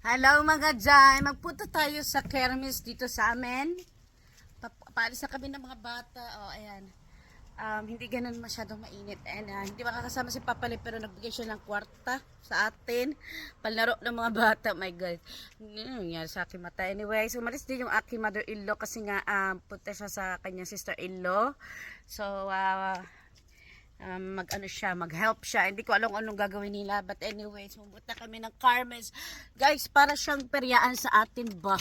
Hello mga Jai! Magpunta tayo sa kermis dito sa amin. Pa- Paalis na kami ng mga bata. O, ayan. Um, hindi ganun masyadong mainit. And uh, hindi makakasama si Papa pero nagbigay siya ng kwarta sa atin. Palaro ng mga bata. My God. Nangyari sa aking mata? Anyway, so umalis din yung aking mother-in-law kasi nga um, punta siya sa kanyang sister-in-law. So, uh, um, mag-ano siya, mag-help siya. Hindi ko alam anong gagawin nila. But anyway, sumunta kami ng Carmes. Guys, para siyang peryaan sa atin ba?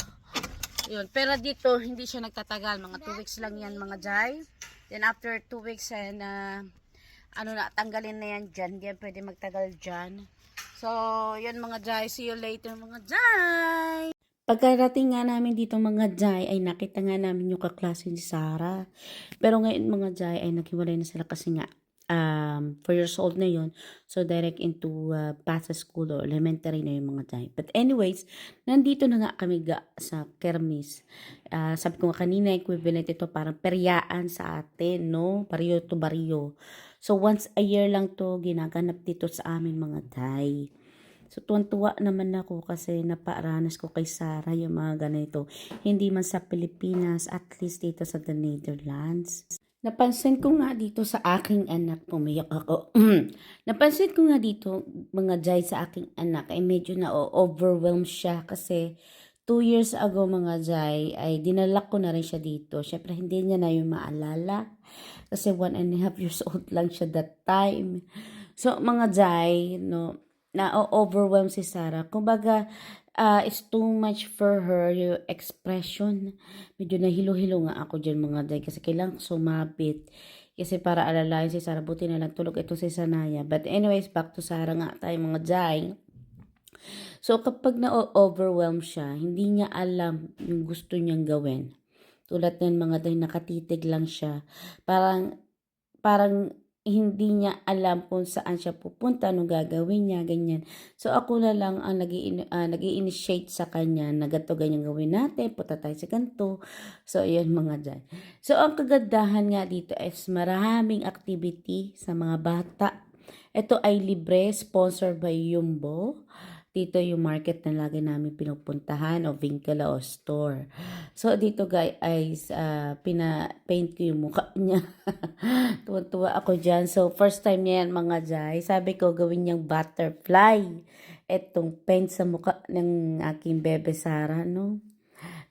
Yun. Pero dito, hindi siya nagtatagal. Mga 2 weeks lang yan, mga Jai. Then after 2 weeks, and, uh, ano na, tanggalin na yan dyan. Hindi yan pwede magtagal dyan. So, yun mga Jai. See you later, mga Jai! Pagkarating nga namin dito mga Jai, ay nakita nga namin yung kaklase ni Sarah. Pero ngayon mga Jai, ay naghiwalay na sila kasi nga um, 4 years old na yun. So, direct into uh, Pasa School or elementary na yung mga Jai. But anyways, nandito na nga kami ga sa Kermis. Ah, sabi ko nga kanina, equivalent ito parang peryaan sa atin, no? Baryo to baryo. So, once a year lang to ginaganap dito sa amin mga Jai. So, tuwan-tuwa naman ako kasi naparanas ko kay Sarah yung mga ganito. Hindi man sa Pilipinas, at least dito sa the Netherlands. Napansin ko nga dito sa aking anak, pumiyak ako. Napansin ko nga dito, mga jay sa aking anak, ay medyo na overwhelmed siya kasi two years ago mga jay, ay dinala ko na rin siya dito. Siyempre, hindi niya na yung maalala kasi one and a half years old lang siya that time. So, mga jay, no, na-overwhelm si Sarah. Kumbaga, uh, it's too much for her, yung expression. Medyo nahilo-hilo nga ako dyan mga day kasi kailangan sumabit. Kasi para alalayan si Sarah, buti na lang tulog ito si Sanaya. But anyways, back to Sarah nga tayo mga day. So, kapag na-overwhelm siya, hindi niya alam yung gusto niyang gawin. Tulad ng mga day, nakatitig lang siya. Parang, parang hindi niya alam kung saan siya pupunta, anong gagawin niya, ganyan. So, ako na lang ang nag initiate sa kanya na ganito ganyan gawin natin, punta tayo sa ganito. So, yun mga dyan. So, ang kagandahan nga dito is maraming activity sa mga bata. Ito ay libre, sponsored by Yumbo. Dito yung market na lagi namin pinupuntahan o vincula o store. So, dito guys, uh, pina-paint ko yung mukha niya. Tuwa-tuwa ako dyan. So, first time niya yan mga jay. Sabi ko, gawin niyang butterfly. Etong paint sa mukha ng aking bebe Sara, no?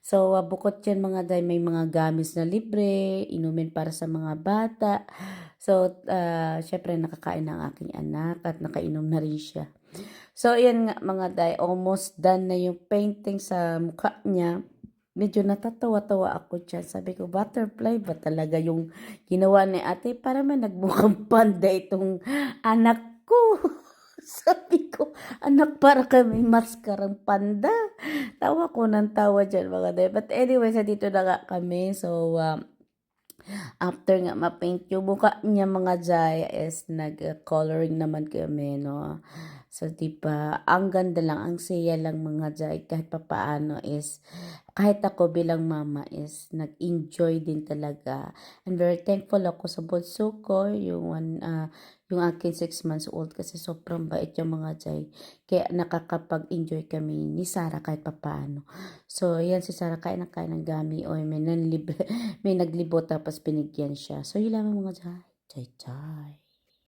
So, uh, bukod yan mga day, may mga gamis na libre, inumin para sa mga bata. So, uh, syempre nakakain ng aking anak at nakainom na rin siya. So, yan nga mga day, almost done na yung painting sa mukha niya. Medyo natatawa-tawa ako dyan. Sabi ko, butterfly ba talaga yung ginawa ni ate? Para man nagmukhang panda itong anak ko. Sabi ko, anak para kami maskarang panda. Tawa ko ng tawa dyan mga day. But anyway, sa dito na nga kami. So, um, after nga ma-paint yung mukha niya mga jay is nag-coloring naman kami, no? So, di ba, ang ganda lang, ang saya lang mga jay, kahit papaano is, kahit ako bilang mama is, nag-enjoy din talaga. I'm very thankful ako sa bunso ko, yung, one, uh, yung akin 6 months old, kasi sobrang bait yung mga jay. Kaya nakakapag-enjoy kami ni Sarah kahit papaano. So, yan si Sarah, kain na kain ng gami, o may, nanlib may naglibo tapos binigyan siya. So, yun lang mga jay. Jay, jay.